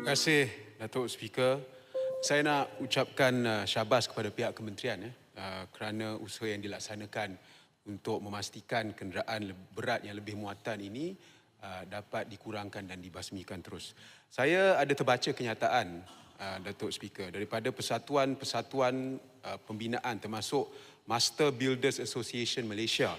Terima kasih Datuk Speaker. Saya nak ucapkan uh, syabas kepada pihak kementerian eh, uh, kerana usaha yang dilaksanakan untuk memastikan kenderaan berat yang lebih muatan ini uh, dapat dikurangkan dan dibasmikan terus. Saya ada terbaca kenyataan Datuk Speaker daripada persatuan-persatuan pembinaan termasuk Master Builders Association Malaysia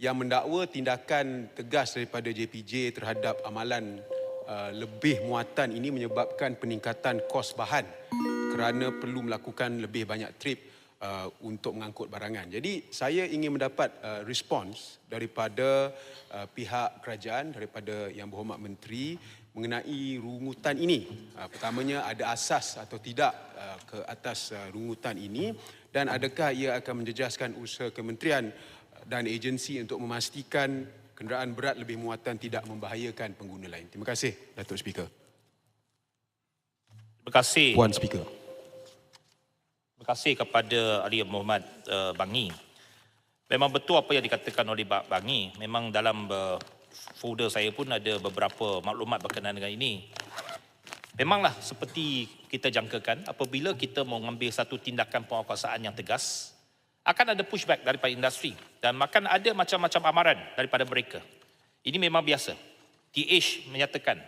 yang mendakwa tindakan tegas daripada JPJ terhadap amalan uh, lebih muatan ini menyebabkan peningkatan kos bahan kerana perlu melakukan lebih banyak trip uh, untuk mengangkut barangan. Jadi saya ingin mendapat uh, respons daripada uh, pihak kerajaan daripada Yang Berhormat Menteri mengenai rungutan ini. Uh, pertamanya ada asas atau tidak uh, ke atas uh, rungutan ini dan adakah ia akan menjejaskan usaha kementerian dan agensi untuk memastikan kenderaan berat lebih muatan tidak membahayakan pengguna lain. Terima kasih Datuk Speaker. Terima kasih. Puan Speaker. Terima kasih kepada Ali Muhammad uh, Bangi. Memang betul apa yang dikatakan oleh Pak Bangi. Memang dalam uh, folder saya pun ada beberapa maklumat berkenaan dengan ini. Memanglah seperti kita jangkakan apabila kita mau mengambil satu tindakan penguasaan yang tegas akan ada pushback daripada industri dan akan ada macam-macam amaran daripada mereka. Ini memang biasa. TH menyatakan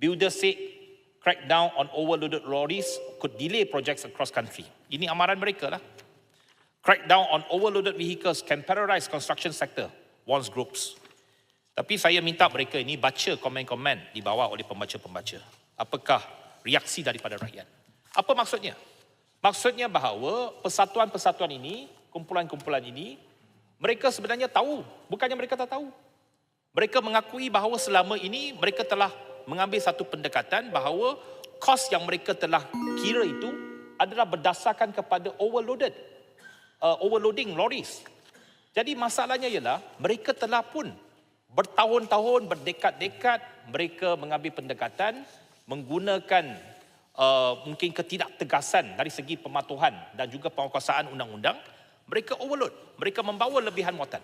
Builder said crackdown on overloaded lorries could delay projects across country. Ini amaran mereka lah. Crackdown on overloaded vehicles can paralyze construction sector, warns groups. Tapi saya minta mereka ini baca komen-komen dibawa oleh pembaca-pembaca. Apakah reaksi daripada rakyat? Apa maksudnya? Maksudnya bahawa persatuan-persatuan ini, kumpulan-kumpulan ini, mereka sebenarnya tahu, bukannya mereka tak tahu. Mereka mengakui bahawa selama ini mereka telah mengambil satu pendekatan bahawa kos yang mereka telah kira itu adalah berdasarkan kepada overloaded uh, overloading lorries. Jadi masalahnya ialah mereka telah pun bertahun-tahun berdekad-dekad mereka mengambil pendekatan menggunakan uh, mungkin ketidaktegasan dari segi pematuhan dan juga penguasaan undang-undang mereka overload mereka membawa lebihan muatan.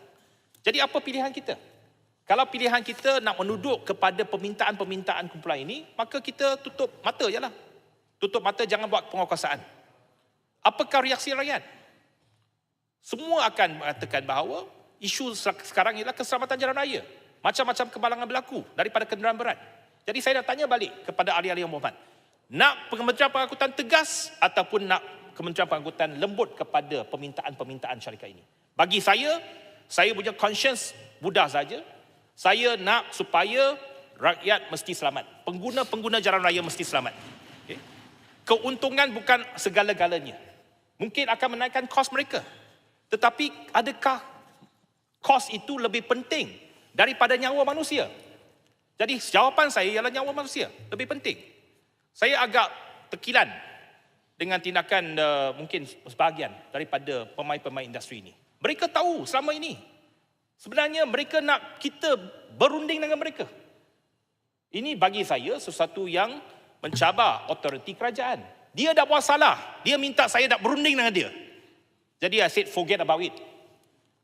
Jadi apa pilihan kita? Kalau pilihan kita nak menuduk kepada permintaan-permintaan kumpulan ini, maka kita tutup mata je lah. Tutup mata, jangan buat penguasaan. Apakah reaksi rakyat? Semua akan mengatakan bahawa isu sekarang ialah keselamatan jalan raya. Macam-macam kebalangan berlaku daripada kenderaan berat. Jadi saya nak tanya balik kepada ahli-ahli yang Muhammad. Nak Kementerian Pengangkutan tegas ataupun nak Kementerian Pengangkutan lembut kepada permintaan-permintaan syarikat ini? Bagi saya, saya punya conscience mudah saja. Saya nak supaya rakyat mesti selamat. Pengguna-pengguna jalan raya mesti selamat. Okay? Keuntungan bukan segala-galanya. Mungkin akan menaikkan kos mereka. Tetapi adakah kos itu lebih penting daripada nyawa manusia? Jadi jawapan saya ialah nyawa manusia lebih penting. Saya agak terkilan dengan tindakan uh, mungkin sebahagian daripada pemain-pemain industri ini. Mereka tahu selama ini sebenarnya mereka nak kita berunding dengan mereka. Ini bagi saya sesuatu yang mencabar otoriti kerajaan. Dia dah buat salah. Dia minta saya nak berunding dengan dia. Jadi I said forget about it.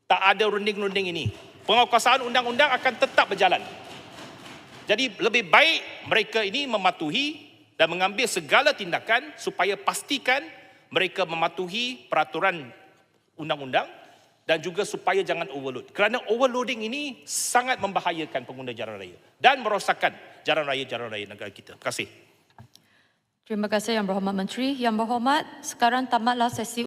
Tak ada runding-runding ini. Penguasaan undang-undang akan tetap berjalan. Jadi lebih baik mereka ini mematuhi dan mengambil segala tindakan supaya pastikan mereka mematuhi peraturan undang-undang dan juga supaya jangan overload. Kerana overloading ini sangat membahayakan pengguna jalan raya dan merosakkan jalan raya-jalan raya negara kita. Terima kasih. Terima kasih Yang Berhormat Menteri. Yang Berhormat, sekarang tamatlah sesi